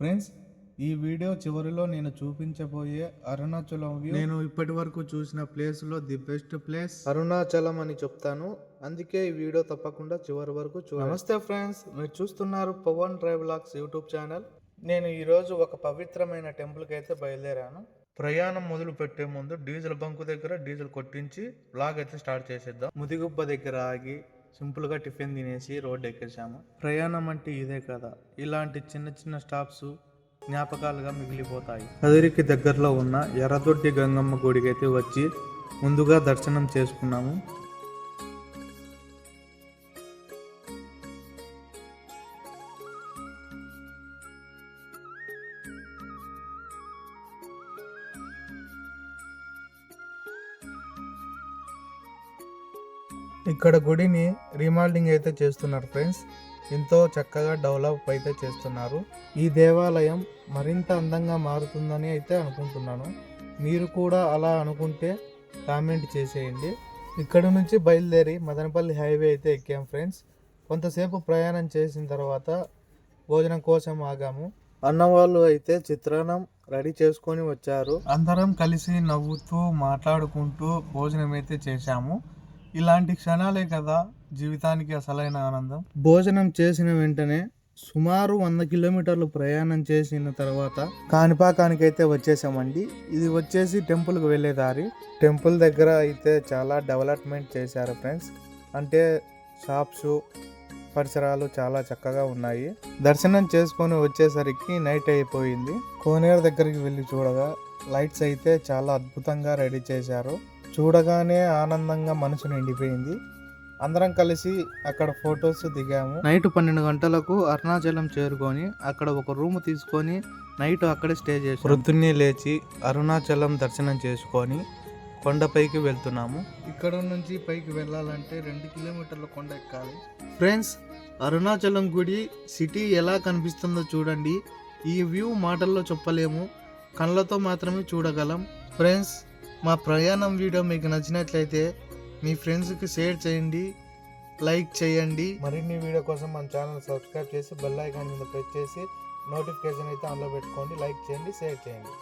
Friends ఈ video చివరిలో నేను చూపించబోయే అరుణాచలం వ్యూ. నేను ఇప్పటి వరకు చూసిన ప్లేస్లో ది బెస్ట్ ప్లేస్ అరుణాచలం అని చెప్తాను. అందుకే ఈ వీడియో తప్పకుండా చివరి వరకు చూ నమస్తే ఫ్రెండ్స్ మీరు చూస్తున్నారు Pavan drive vlogs YouTube channel నేను ఈ రోజు ఒక పవిత్రమైన టెంపుల్కి అయితే బయలుదేరాను. ప్రయాణం మొదలు పెట్టే ముందు డీజిల్ బంకు దగ్గర డీజిల్ కొట్టించి బ్లాగ్ అయితే స్టార్ట్ చేసేద్దాం. ముదిగుబ్బ దగ్గర ఆగి సింపుల్గా టిఫిన్ తినేసి రోడ్ ఎక్కేసాము ప్రయాణం అంటే ఇదే కదా. ఇలాంటి చిన్న చిన్న స్టాప్స్ జ్ఞాపకాలుగా మిగిలిపోతాయి. కదిరికి దగ్గరలో ఉన్న ఎర్రదొడ్డి గంగమ్మ గుడికి అయితే వచ్చి ముందుగా దర్శనం చేసుకున్నాము. ఇక్కడ గుడిని రీమాల్డింగ్ అయితే చేస్తున్నారు ఫ్రెండ్స్. ఎంతో చక్కగా డెవలప్ అయితే చేస్తున్నారు. ఈ దేవాలయం మరింత అందంగా మారుతుందని అయితే అనుకుంటున్నాను. మీరు కూడా అలా అనుకుంటే కామెంట్ చేసేయండి. ఇక్కడ నుంచి బయలుదేరి మదనపల్లి హైవే అయితే ఎక్కాం ఫ్రెండ్స్. కొంతసేపు ప్రయాణం చేసిన తర్వాత భోజనం కోసం ఆగాము. అన్నవాళ్ళు అయితే చిత్రాన్నం రెడీ చేసుకొని వచ్చారు. అందరం కలిసి నవ్వుతూ మాట్లాడుకుంటూ భోజనం అయితే చేశాము. ఇలాంటి క్షణాలే కదా జీవితానికి అసలైన ఆనందం. భోజనం చేసిన వెంటనే సుమారు వంద కిలోమీటర్లు ప్రయాణం చేసిన తర్వాత కాణిపాకానికి అయితే వచ్చేసామండి. ఇది వచ్చేసి టెంపుల్కి వెళ్ళే దారి. టెంపుల్ దగ్గర అయితే చాలా డెవలప్మెంట్ చేశారు ఫ్రెండ్స్. అంటే షాప్స్ పరిసరాలు చాలా చక్కగా ఉన్నాయి. దర్శనం చేసుకొని వచ్చేసరికి నైట్ అయిపోయింది. కోనేరు దగ్గరికి వెళ్ళి చూడగా లైట్స్ అయితే చాలా అద్భుతంగా రెడీ చేశారు. చూడగానే ఆనందంగా మనసు నిండిపోయింది. అందరం కలిసి అక్కడ ఫొటోస్ దిగాము. నైట్ పన్నెండు గంటలకు అరుణాచలం చేరుకొని అక్కడ ఒక రూమ్ తీసుకొని నైట్ అక్కడే స్టే చేసి ప్రొద్దున్నే లేచి అరుణాచలం దర్శనం చేసుకొని కొండపైకి వెళ్తున్నాము. ఇక్కడ నుంచి పైకి వెళ్ళాలంటే రెండు కిలోమీటర్ల కొండ ఎక్కాలి. ఫ్రెండ్స్ అరుణాచలం గుడి సిటీ ఎలా కనిపిస్తుందో చూడండి. ఈ వ్యూ మాటల్లో చెప్పలేము. కళ్ళతో మాత్రమే చూడగలం. ఫ్రెండ్స్ మా ప్రయాణం వీడియో మీకు నచ్చినట్లయితే మీ ఫ్రెండ్స్కి షేర్ చేయండి లైక్ చేయండి. మరిన్ని వీడియో కోసం మన ఛానల్ సబ్స్క్రైబ్ చేసి బెల్ ఐకాన్ మీద ప్రెస్ చేసి నోటిఫికేషన్ అయితే ఆన్లో పెట్టుకోండి లైక్ చేయండి షేర్ చేయండి.